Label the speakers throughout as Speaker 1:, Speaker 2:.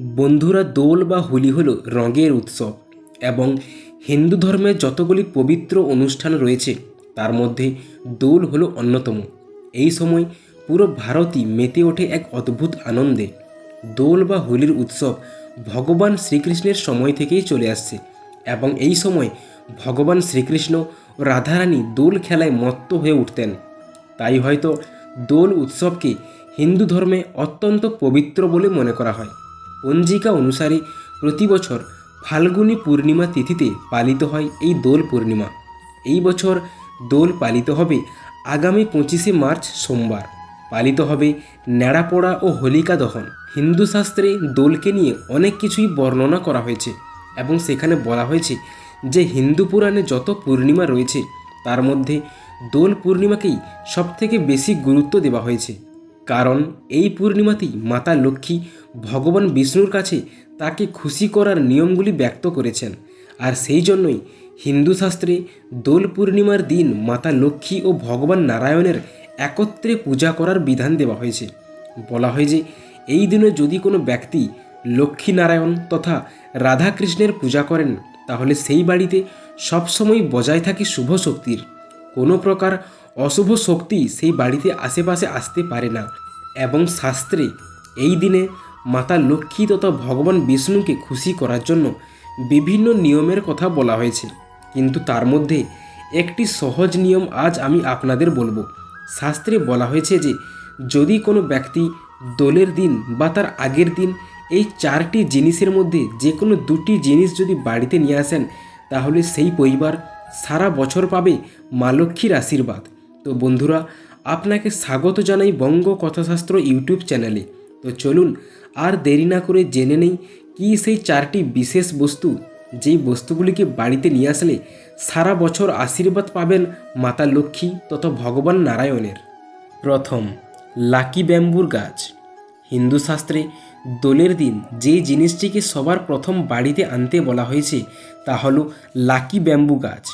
Speaker 1: বন্ধুরা দোল বা হোলি হল রঙের উৎসব এবং হিন্দু ধর্মের যতগুলি পবিত্র অনুষ্ঠান রয়েছে, তার মধ্যে দোল হলো অন্যতম। এই সময় পুরো ভারতই মেতে ওঠে এক অদ্ভুত আনন্দে। দোল বা হোলির উৎসব ভগবান শ্রীকৃষ্ণের সময় থেকেই চলে আসছে এবং এই সময় ভগবান শ্রীকৃষ্ণ রাধারানী দোল খেলায় মত্ত হয়ে উঠতেন। তাই হয়তো দোল উৎসবকে হিন্দু ধর্মে অত্যন্ত পবিত্র বলে মনে করা হয়। পঞ্জিকা অনুসারে প্রতি বছর ফাল্গুনী পূর্ণিমা তিথিতে পালিত হয় এই দোল পূর্ণিমা। এই বছর দোল পালিত হবে আগামী পঁচিশে মার্চ সোমবার। পালিত হবে ন্যাড়াপোড়া ও হোলিকা দহন। হিন্দু শাস্ত্রে দোলকে নিয়ে অনেক কিছুই বর্ণনা করা হয়েছে এবং সেখানে বলা হয়েছে যে হিন্দু পুরাণে যত পূর্ণিমা রয়েছে, তার মধ্যে দোল পূর্ণিমাকেই সবথেকে বেশি গুরুত্ব দেওয়া হয়েছে। কারণ এই পূর্ণিমাতেই মাতা লক্ষ্মী ভগবান বিষ্ণুর কাছে তাকে খুশি করার নিয়মগুলি ব্যক্ত করেছেন। আর সেই জন্যই হিন্দু শাস্ত্রে দোল পূর্ণিমার দিন মাতা লক্ষ্মী ও ভগবান নারায়ণের একত্রে পূজা করার বিধান দেওয়া হয়েছে। বলা হয় যে এই দিনে যদি কোনো ব্যক্তি লক্ষ্মী নারায়ণ তথা রাধাকৃষ্ণের পূজা করেন, তাহলে সেই বাড়িতে সবসময় বজায় থাকে শুভ শক্তির। কোনো প্রকার অশুভ শক্তি সেই বাড়িতে আশেপাশে আসতে পারে না। এবং শাস্ত্রে এই দিনে মাতা লক্ষ্মী তথা ভগবান বিষ্ণুকে খুশি করার জন্য বিভিন্ন নিয়মের কথা বলা হয়েছে কিন্তু তার মধ্যে একটি সহজ নিয়ম আজ আমি আপনাদের বলব। শাস্ত্রে বলা হয়েছে যে, যদি কোনো ব্যক্তি দোলের দিন বা তার আগের দিন এই চারটি জিনিসের মধ্যে যে কোনো দুটি জিনিস যদি বাড়িতে নিয়ে আসেন, তাহলে সেই পরিবার সারা বছর পাবে মা লক্ষ্মীর আশীর্বাদ। তো বন্ধুরা, আপনাকে স্বাগত জানাই বঙ্গ কথাশাস্ত্র ইউটিউব চ্যানেলে। তো চলুন আর দেরি না করে জেনে নেই কি সেই চারটি বিশেষ বস্তু যেই বস্তুগুলিকে বাড়িতে নিয়ে আসলে সারা বছর আশীর্বাদ পাবেন মাতা লক্ষ্মী তথা ভগবান নারায়ণের। প্রথম, লাকি ব্যাম্বুর গাছ। হিন্দু শাস্ত্রে দোলের দিন যে জিনিসটিকে সবার প্রথম বাড়িতে আনতে বলা হয়েছে তা হলো লাকি ব্যাম্বু গাছ।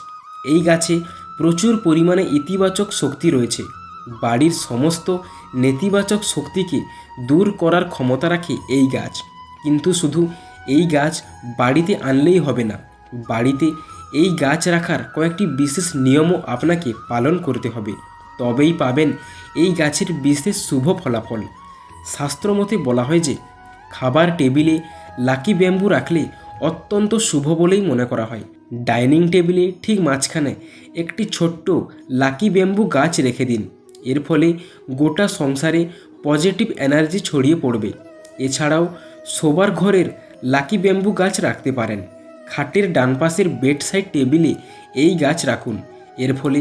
Speaker 1: এই গাছে প্রচুর পরিমাণে ইতিবাচক শক্তি রয়েছে। বাড়ির সমস্ত নেতিবাচক শক্তিকে দূর করার ক্ষমতা রাখে এই গাছ। কিন্তু শুধু এই গাছ বাড়িতে আনলেই হবে না, বাড়িতে এই গাছ রাখার কয়েকটি বিশেষ নিয়মও আপনাকে পালন করতে হবে। তবেই পাবেন এই গাছের বিশেষ শুভ ফলাফল। শাস্ত্রমতে বলা হয় যে, খাবার টেবিলে লাকি ব্যাম্বু রাখলে অত্যন্ত শুভ বলেই মনে করা হয়। ডাইনিং টেবিলে ঠিক মাঝখানে একটি ছোট্ট লাকি ব্যাম্বু গাছ রেখে দিন। এর ফলে গোটা সংসারে পজিটিভ এনার্জি ছড়িয়ে পড়বে। এছাড়াও শোবার ঘরের লাকি ব্যাম্বু গাছ রাখতে পারেন। খাটের ডান পাশের বেড সাইড টেবিলে এই গাছ রাখুন। এর ফলে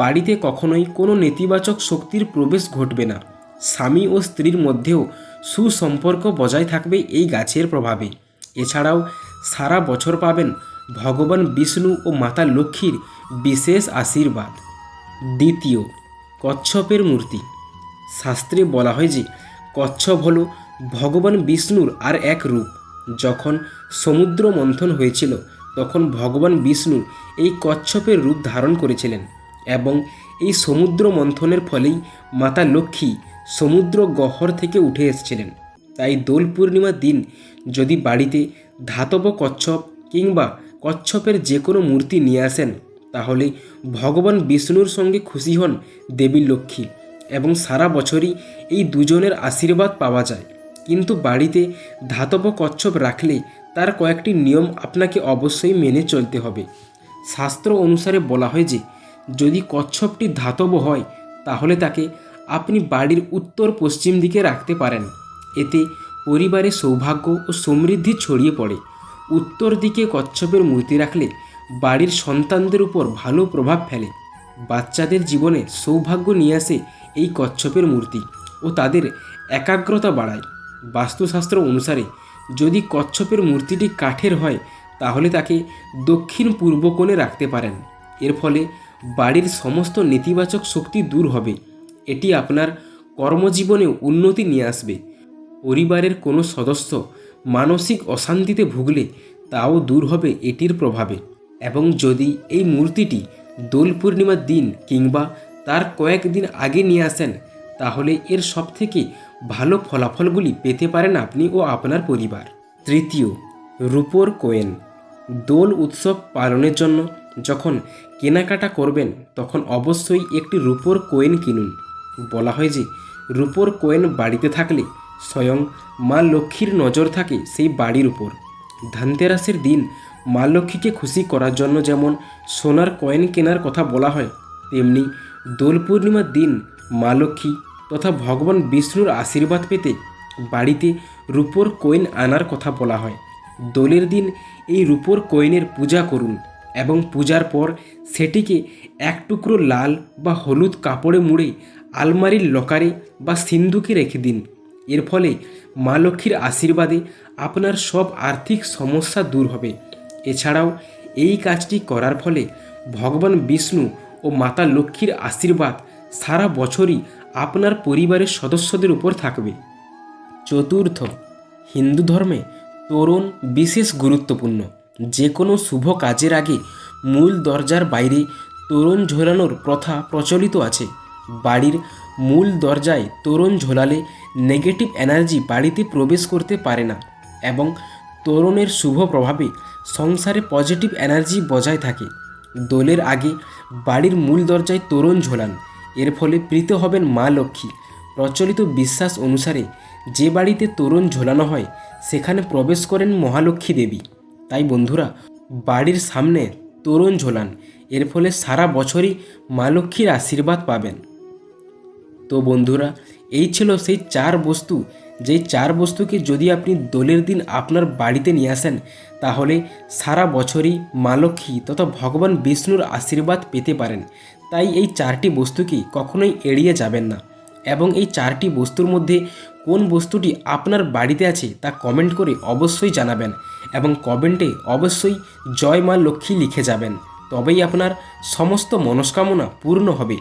Speaker 1: বাড়িতে কখনোই কোনো নেতিবাচক শক্তির প্রবেশ ঘটবে না। স্বামী ও স্ত্রীর মধ্যেও সুসম্পর্ক বজায় থাকবে এই গাছের প্রভাবে। এছাড়াও সারা বছর পাবেন ভগবান বিষ্ণু ও মাতা লক্ষ্মীর বিশেষ আশীর্বাদ। দ্বিতীয় কচ্ছপের মূর্তি। শাস্ত্রে বলা হয় যে, কচ্ছপ হল ভগবান বিষ্ণুর আর এক রূপ। যখন সমুদ্র মন্থন হয়েছিল, তখন ভগবান বিষ্ণু এই কচ্ছপের রূপ ধারণ করেছিলেন এবং এই সমুদ্র মন্থনের ফলেই মাতা লক্ষ্মী সমুদ্র গহ্বর থেকে উঠে এসেছিলেন। তাই দোল পূর্ণিমার দিন যদি বাড়িতে ধাতব কচ্ছপ কিংবা কচ্ছপের যে কোনো মূর্তি নিয়ে আসেন তাহলে ভগবান বিষ্ণুর সঙ্গে খুশি হন দেবী লক্ষ্মী এবং সারা বছরই এই দুজনের আশীর্বাদ পাওয়া যায়। কিন্তু বাড়িতে ধাতব কচ্ছপ রাখলে তার কয়েকটি নিয়ম আপনাকে অবশ্যই মেনে চলতে হবে। শাস্ত্র অনুসারে বলা হয় যে, যদি কচ্ছপটি ধাতব হয়, তাহলে তাকে আপনি বাড়ির উত্তর পশ্চিম দিকে রাখতে পারেন। এতে পরিবারে সৌভাগ্য ও সমৃদ্ধি ছড়িয়ে পড়ে। উত্তর দিকে কচ্ছপের মূর্তি রাখলে বাড়ির সন্তানদের উপর ভালো প্রভাব ফেলে। বাচ্চাদের জীবনে সৌভাগ্য নিয়ে আসে এই কচ্ছপের মূর্তি ও তাদের একাগ্রতা বাড়ায়। বাস্তুশাস্ত্র অনুসারে, যদি কচ্ছপের মূর্তিটি কাঠের হয়, তাহলে তাকে দক্ষিণ পূর্ব কোণে রাখতে পারেন। এর ফলে বাড়ির সমস্ত নেতিবাচক শক্তি দূর হবে। এটি আপনার কর্মজীবনে উন্নতি নিয়ে আসবে। পরিবারের কোনো সদস্য মানসিক অশান্তিতে ভুগলে তাও দূর হবে এটির প্রভাবে। এবং যদি এই মূর্তিটি দোল পূর্ণিমার দিন কিংবা তার কয়েকদিন আগে নিয়ে আসেন, তাহলে এর সবথেকে ভালো ফলাফলগুলি পেতে পারেন আপনি ও আপনার পরিবার। তৃতীয়, রূপোর কোয়েন। দোল উৎসব পালনের জন্য যখন কেনাকাটা করবেন, তখন অবশ্যই একটি রূপোর কোয়েন কিনুন। বলা হয় যে, রূপোর কোয়েন বাড়িতে থাকলে স্বয়ং মা লক্ষ্মীর নজর থাকে সেই বাড়ির উপর। ধানতেরাসের দিন মা লক্ষ্মীকে খুশি করার জন্য যেমন সোনার কয়েন কেনার কথা বলা হয়, তেমনি দোল পূর্ণিমার দিন মা লক্ষ্মী তথা ভগবান বিষ্ণুর আশীর্বাদ পেতে বাড়িতে রূপোর কয়েন আনার কথা বলা হয়। দোলের দিন এই রূপোর কয়েনের পূজা করুন এবং পূজার পর সেটিকে এক টুকরো লাল বা হলুদ কাপড়ে মুড়ে আলমারির লকারে বা সিন্ধুকে রেখে দিন। এর ফলে মা লক্ষ্মীর আশীর্বাদে আপনার সব আর্থিক সমস্যা দূর হবে। এছাড়াও এই কাজটি করার ফলে ভগবান বিষ্ণু ও মাতা লক্ষ্মীর আশীর্বাদ সারা বছরই আপনার পরিবারের সদস্যদের উপর থাকবে। চতুর্থ, হিন্দু ধর্মে তোরণ বিশেষ গুরুত্বপূর্ণ। যে কোনো শুভ কাজের আগে মূল দরজার বাইরে তোরণ ঝোলানোর প্রথা প্রচলিত আছে। বাড়ির মূল দরজায় তোরণ ঝোলালে নেগেটিভ এনার্জি বাড়িতে প্রবেশ করতে পারে না এবং তোরণের শুভ প্রভাবে সংসারে পজিটিভ এনার্জি বজায় থাকে। দোলের আগে বাড়ির মূল দরজায় তোরণ ঝোলান। এর ফলে প্রীত হবেন মা লক্ষ্মী। প্রচলিত বিশ্বাস অনুসারে যে বাড়িতে তোরণ ঝোলানো হয়, সেখানে প্রবেশ করেন মহালক্ষ্মী দেবী। তাই বন্ধুরা, বাড়ির সামনে তোরণ ঝোলান। এর ফলে সারা বছরই মা লক্ষ্মীর আশীর্বাদ পাবেন। তো বন্ধুরা এই ছিল সেই চার বস্তু। যেই চার বস্তুকে যদি আপনি দোলের দিন আপনার বাড়িতে নিয়ে আসেন, তাহলে সারা বছরই মা লক্ষ্মী তথা ভগবান বিষ্ণুর আশীর্বাদ পেতে পারেন। তাই এই চারটি বস্তুকে কখনোই এড়িয়ে যাবেন না। এবং এই চারটি বস্তুর মধ্যে কোন বস্তুটি আপনার বাড়িতে আছে তা কমেন্ট করে অবশ্যই জানাবেন এবং কমেন্টে অবশ্যই জয় মা লক্ষ্মী লিখে যাবেন। তবেই আপনার সমস্ত মনস্কামনা পূর্ণ হবে।